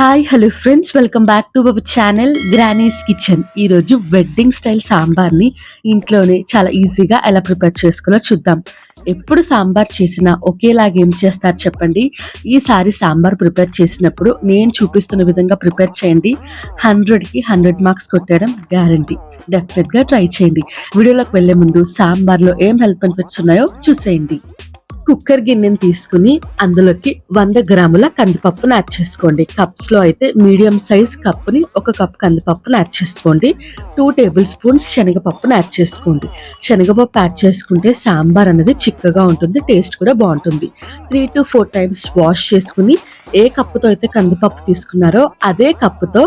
Hi hello friends welcome back to our channel granny's kitchen ఈరోజు wedding style సాంబార్ని ఇంట్లోనే చాలా ఈజీగా ఎలా ప్రిపేర్ చేసుకోవాలో చూద్దాం. ఎప్పుడు సాంబార్ చేసినా ఒకేలాగా ఏం చేస్తారు చెప్పండి. ఈసారి సాంబార్ ప్రిపేర్ చేసినప్పుడు నేను చూపిస్తున్న విధంగా ప్రిపేర్ చేయండి. హండ్రెడ్కి హండ్రెడ్ మార్క్స్ కొట్టడం గ్యారంటీ డెఫినెట్గా ట్రై చేయండి. వీడియోలోకి వెళ్ళే ముందు సాంబార్లో ఏం హెల్త్ బెనిఫిట్స్ ఉన్నాయో చూసేయండి. కుక్కర్ గిన్నెని తీసుకుని అందులోకి వంద గ్రాముల కందిపప్పును యాడ్ చేసుకోండి. కప్స్లో అయితే మీడియం సైజ్ కప్పుని ఒక కప్ కందిపప్పును యాడ్ చేసుకోండి. టూ టేబుల్ స్పూన్స్ శనగపప్పును యాడ్ చేసుకోండి. శనగపప్పు యాడ్ చేసుకుంటే సాంబార్ అనేది చిక్కగా ఉంటుంది టేస్ట్ కూడా బాగుంటుంది. Three to four times wash చేసుకుని ఏ కప్పుతో అయితే కందిపప్పు తీసుకున్నారో అదే కప్పుతో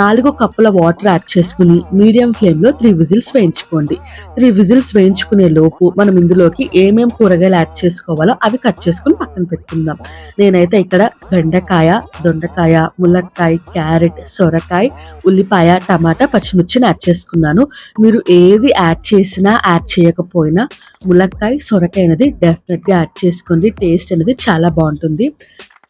నాలుగు కప్పుల వాటర్ యాడ్ చేసుకుని మీడియం ఫ్లేమ్లో త్రీ విజిల్స్ వేయించుకోండి. త్రీ విజిల్స్ వేయించుకునే లోపు మనం ఇందులోకి ఏమేం కూరగాయలు యాడ్ చేసుకోవాలి అవి కట్ చేసుకుని పక్కన పెట్టుకుందాం. నేనైతే ఇక్కడ బెండకాయ దొండకాయ ములక్కాయ క్యారెట్ సొరకాయ ఉల్లిపాయ టమాటా పచ్చిమిర్చిని యాడ్ చేసుకున్నాను. మీరు ఏది యాడ్ చేసినా యాడ్ చేయకపోయినా ములక్కాయ సొరకాయ అనేది డెఫినెట్గా యాడ్ చేసుకోండి. టేస్ట్ అనేది చాలా బాగుంటుంది.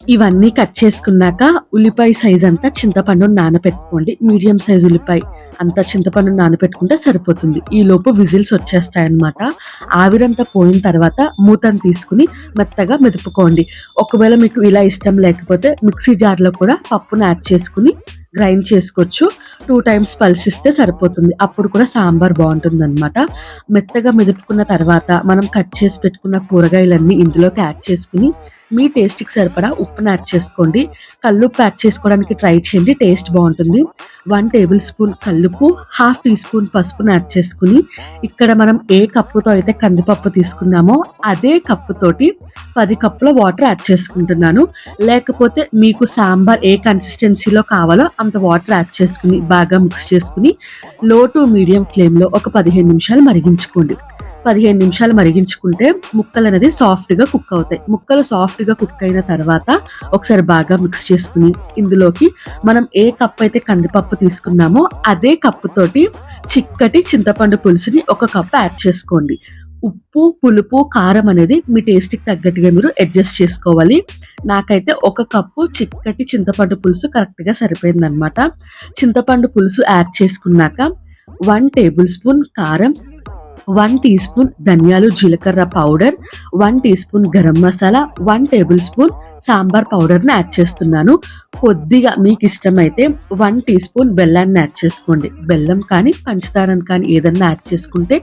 ఇవన్నీ కట్ చేసుకున్నాక ఉల్లిపాయ సైజ్ అంతా చింతపండు నానబెట్టుకోండి మీడియం సైజ్ ఉల్లిపాయ. అంత చింతపండు నానబెట్టుకుంటే సరిపోతుంది. ఈ లోపు విజిల్స్ వచ్చేస్తాయి అన్నమాట ఆవిరంతా పోయిన తర్వాత మూతను తీసుకుని మెత్తగా మెదుపుకోండి. ఒకవేళ మీకు ఇలా ఇష్టం లేకపోతే మిక్సీ జార్లో కూడా పప్పును యాడ్ చేసుకుని గ్రైండ్ చేసుకోవచ్చు. టూ టైమ్స్ పల్సిస్తే సరిపోతుంది. అప్పుడు కూడా సాంబార్ బాగుంటుంది అనమాట మెత్తగా మెదుపుకున్న తర్వాత మనం కట్ చేసి పెట్టుకున్న కూరగాయలన్నీ ఇందులోకి యాడ్ చేసుకుని మీ టేస్ట్కి సరిపడా ఉప్పును యాడ్ చేసుకోండి. కల్లుప్పు యాడ్ చేసుకోవడానికి ట్రై చేయండి. టేస్ట్ బాగుంటుంది. వన్ టేబుల్ స్పూన్ కల్లుపు హాఫ్ టీ స్పూన్ పసుపును యాడ్ చేసుకుని ఇక్కడ మనం ఏ కప్పుతో అయితే కందిపప్పు తీసుకున్నామో అదే కప్పుతోటి పది కప్పుల వాటర్ యాడ్ చేసుకుంటున్నాను. లేకపోతే మీకు సాంబార్ ఏ కన్సిస్టెన్సీలో కావాలో అంత వాటర్ యాడ్ చేసుకుని బాగా మిక్స్ చేసుకుని లో టు మీడియం ఫ్లేమ్లో ఒక పదిహేను నిమిషాలు మరిగించుకోండి. పదిహేను నిమిషాలు మరిగించుకుంటే ముక్కలు అనేది సాఫ్ట్గా కుక్ అవుతాయి. ముక్కలు సాఫ్ట్గా కుక్ అయిన తర్వాత ఒకసారి బాగా మిక్స్ చేసుకుని ఇందులోకి మనం ఏ కప్ అయితే కందిపప్పు తీసుకున్నామో అదే కప్పుతోటి చిక్కటి చింతపండు పులుసుని ఒక కప్పు యాడ్ చేసుకోండి. ఉప్పు పులుపు కారం అనేది మీ టేస్ట్కి తగ్గట్టుగా మీరు అడ్జస్ట్ చేసుకోవాలి. నాకైతే ఒక కప్పు చిక్కటి చింతపండు పులుసు కరెక్ట్గా సరిపోయిందనమాట చింతపండు పులుసు యాడ్ చేసుకున్నాక వన్ టేబుల్ స్పూన్ కారం వన్ టీ స్పూన్ ధనియాలు జీలకర్ర powder one teaspoon garam masala one tablespoon sambar పౌడర్ని యాడ్ చేస్తున్నాను. కొద్దిగా మీకు ఇష్టమైతే వన్ టీ స్పూన్ బెల్లాన్ని యాడ్ చేసుకోండి. బెల్లం కానీ పంచదారని కానీ ఏదన్నా యాడ్ చేసుకుంటే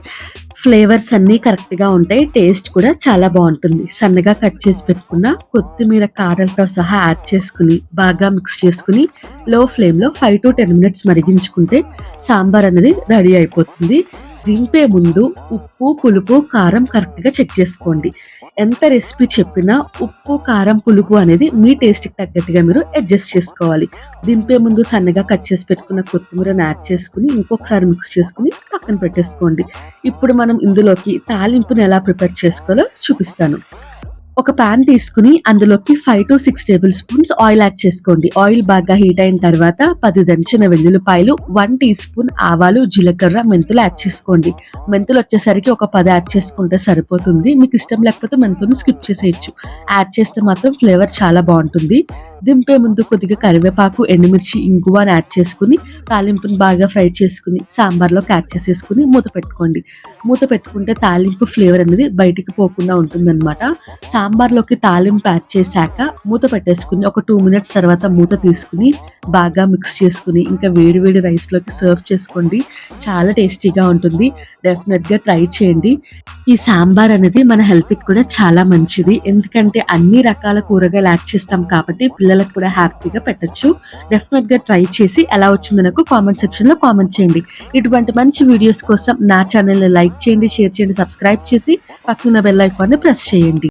ఫ్లేవర్స్ అన్నీ కరెక్ట్గా ఉంటాయి. టేస్ట్ కూడా చాలా బాగుంటుంది. సన్నగా కట్ చేసి పెట్టుకున్న కొత్తిమీర కారలతో సహా యాడ్ చేసుకుని బాగా మిక్స్ చేసుకుని లో ఫ్లేమ్లో ఫైవ్ టు టెన్ మినిట్స్ మరిగించుకుంటే సాంబార్ అనేది రెడీ అయిపోతుంది. దింపే ముందు ఉప్పు పులుపు కారం కరెక్ట్గా చెక్ చేసుకోండి. ఎంత రెసిపీ చెప్పినా ఉప్పు కారం పులుపు అనేది మీ టేస్ట్కి తగ్గట్టుగా మీరు అడ్జస్ట్ చేసుకోవాలి. దింపే ముందు సన్నగా కట్ చేసి పెట్టుకున్న కొత్తిమీరను యాడ్ చేసుకుని ఇంకొకసారి మిక్స్ చేసుకుని పక్కన పెట్టేసుకోండి. ఇప్పుడు మనం ఇందులోకి తాలింపుని ఎలా ప్రిపేర్ చేసుకోవాలో చూపిస్తాను. ఒక పాన్ తీసుకుని అందులోకి five to six table spoons oil add చేసుకోండి. ఆయిల్ బాగా హీట్ అయిన తర్వాత పది దంచిన వెల్లుల్లిపాయలు వన్ టీ స్పూన్ ఆవాలు జీలకర్ర మెంతులు యాడ్ చేసుకోండి. మెంతులు వచ్చేసరికి ఒక పది యాడ్ చేసుకుంటే సరిపోతుంది. మీకు ఇష్టం లేకపోతే మెంతులు స్కిప్ చేసేయచ్చు. యాడ్ చేస్తే మాత్రం ఫ్లేవర్ చాలా బాగుంటుంది. దింపే ముందు కొద్దిగా కరివేపాకు ఎండుమిర్చి ఇంగువ యాడ్ చేసుకుని తాలింపుని బాగా ఫ్రై చేసుకుని సాంబార్లోకి యాడ్ చేసేసుకుని మూత పెట్టుకోండి. మూత పెట్టుకుంటే తాలింపు ఫ్లేవర్ అనేది బయటికి పోకుండా ఉంటుందన్నమాట. సాంబార్లోకి తాలింపు యాడ్ చేశాక మూత పెట్టేసుకుని ఒక టూ మినిట్స్ తర్వాత మూత తీసుకుని బాగా మిక్స్ చేసుకుని ఇంకా వేడి వేడి రైస్లోకి సర్వ్ చేసుకోండి. చాలా టేస్టీగా ఉంటుంది. డెఫినెట్గా ట్రై చేయండి. ఈ సాంబార్ అనేది మన హెల్త్కి కూడా చాలా మంచిది. ఎందుకంటే అన్ని రకాల కూరగాయలు యాడ్ చేస్తాం కాబట్టి పిల్లలకు కూడా హ్యాపీగా పెట్టచ్చు. డెఫినెట్గా ట్రై చేసి ఎలా వచ్చిందో నాకు కామెంట్ సెక్షన్లో కామెంట్ చేయండి. ఇటువంటి మంచి వీడియోస్ కోసం నా ఛానల్ని లైక్ చేయండి షేర్ చేయండి సబ్స్క్రైబ్ చేసి పక్కన బెల్ ఐకాన్ని ప్రెస్ చేయండి.